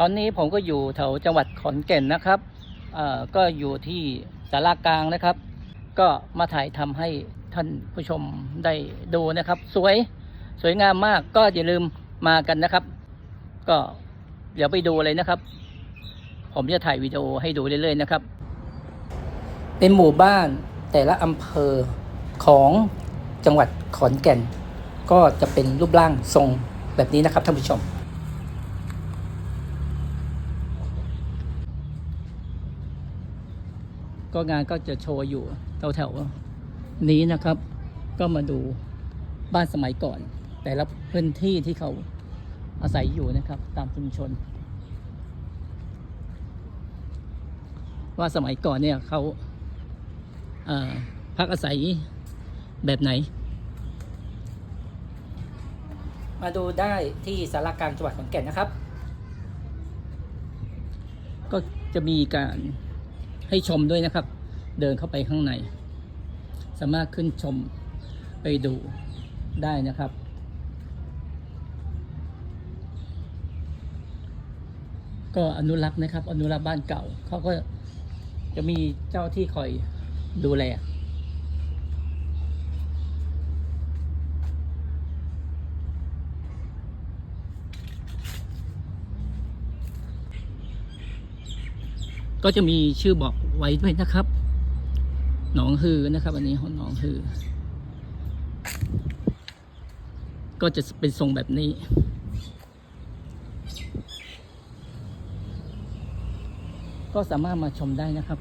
ตอนนี้ผมก็อยู่แถวจังหวัดขอนแก่นนะครับก็อยู่ที่สารากลางนะครับ ก็มาถ่ายทำให้ท่านผู้ชมได้ดูนะครับ สวยสวยงามมากก็อย่าลืมมากันนะครับ ก็เดี๋ยวไปดูเลยนะครับ ผมจะถ่ายวิดีโอให้ดูเรื่อยๆนะครับ เป็นหมู่บ้านแต่ละอำเภอของจังหวัดขอนแก่น ก็จะเป็นรูปร่างทรงแบบนี้นะครับท่านผู้ชม ก็งานก็จะโชว์อยู่แถวๆนี้นะครับ ก็มาดูบ้านสมัยก่อน แต่ละพื้นที่ที่เขาอาศัยอยู่นะครับ ตามชุมชน ว่าสมัยก่อนเนี่ยเขาเอ่อพักอาศัยแบบไหน มาดูได้ที่สารกลางจังหวัดขอนแก่นนะครับ ก็จะมีการ ให้ชมด้วยนะครับ เดินเข้าไปข้างใน สามารถขึ้นชมไปดูได้นะครับ ก็อนุรักษ์นะครับ อนุรักษ์บ้านเก่าเขาก็จะมีเจ้าที่คอยดูแล ก็จะมีชื่อบอกไว้ด้วยนะครับ หนองฮือนะครับ อันนี้ของหนองฮือ ก็จะเป็นทรงแบบนี้ ก็สามารถมาชมได้นะครับ